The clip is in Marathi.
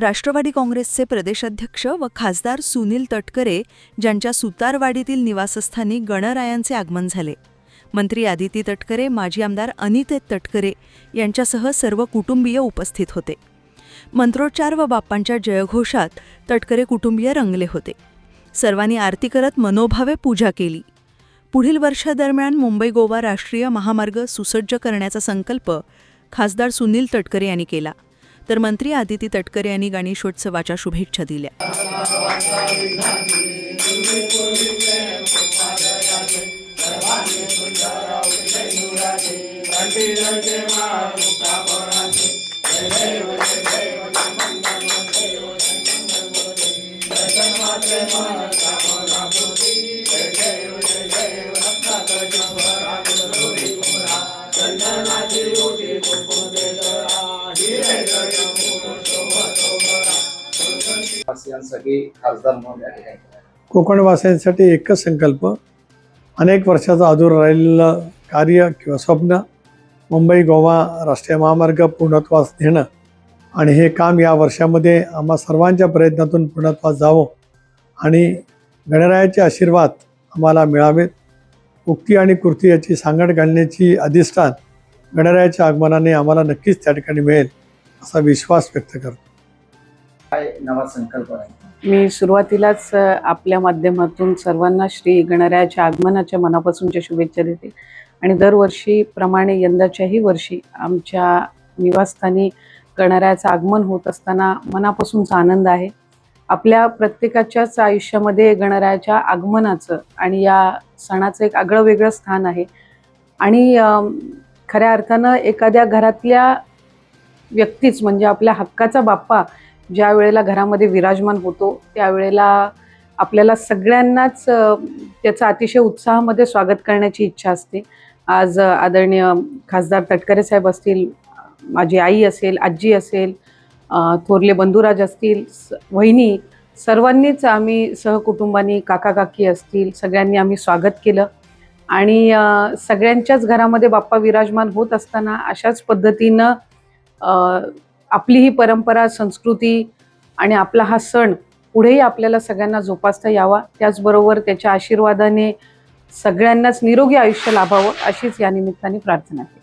राष्ट्रवादी काँग्रेसचे प्रदेशाध्यक्ष व खासदार सुनील तटकरे ज्यांच्या सुतारवाडीतील निवासस्थानी गणरायांचे आगमन झाले. मंत्री आदिती तटकरे माजी आमदार अनिते तटकरे यांच्यासह सर्व कुटुंबीय उपस्थित होते. मंत्रोच्चार व बाप्पांच्या जयघोषात तटकरे कुटुंबीय रंगले होते. सर्वांनी आरती करत मनोभावे पूजा केली. पुढील वर्षादरम्यान मुंबई गोवा राष्ट्रीय महामार्ग सुसज्ज करण्याचा संकल्प खासदार सुनील तटकरे यांनी केला. तर मंत्री आदिती तटकरे यांनी गणेशोत्सवाच्या शुभेच्छा दिल्या. कोकणवासियांसाठी खासदार म्हणून या ठिकाणी कोकणवासियांसाठी एकच संकल्प अनेक वर्षाचा अधूर राहिलेलं कार्य किंवा स्वप्न मुंबई गोवा राष्ट्रीय महामार्ग पूर्णत्वास नेणं आणि हे काम या वर्षामध्ये आम्हा सर्वांच्या प्रयत्नातून पूर्णत्वास जावं आणि गणरायाचे आशीर्वाद आम्हाला मिळावेत. उक्ती आणि कृती याची सांगड घालण्याची अधिष्ठान गणरायाच्या आगमनाने आम्हाला नक्कीच त्या ठिकाणी मिळेल असा विश्वास व्यक्त करतो. काय नवा संकल्प आहे? मी सुरुवातीलाच आपल्या माध्यमातून सर्वांना श्री गणरायाच्या आगमनाच्या मनापासूनच्या शुभेच्छा देते. आणि दरवर्षीप्रमाणे यंदाच्याही वर्षी आमच्या निवासस्थानी गणरायाचं आगमन होत असताना मनापासूनचा आनंद आहे. आपल्या प्रत्येकाच्याच आयुष्यामध्ये गणरायाच्या आगमनाचं आणि या सणाचं एक आगळं वेगळं स्थान आहे. आणि खऱ्या अर्थानं एखाद्या घरातल्या व्यक्तीच म्हणजे आपल्या हक्काचा बाप्पा ज्या वेळेला घरामध्ये विराजमान होतो त्यावेळेला आपल्याला सगळ्यांनाच त्याचा त्याचं अतिशय उत्साहामध्ये स्वागत करण्याची इच्छा असते. आज आदरणीय खासदार तटकरे साहेब असतील माझी आई असेल आजी असेल थोरले बंधुराज असतील स- वहिनी सर्वांनीच आम्ही सहकुटुंबानी काका काकी असतील सगळ्यांनी आम्ही स्वागत केलं. आणि सगळ्यांच्याच घरामध्ये बाप्पा विराजमान होत असताना अशाच पद्धतीनं आपली ही परंपरा संस्कृती आणि आपला हा सण पुढेही आपल्याला सगळ्यांना जोपासता यावा. त्याचबरोबर त्याच्या आशीर्वादाने सगळ्यांनाच निरोगी आयुष्य लाभावं अशीच या निमित्ताने प्रार्थना केली.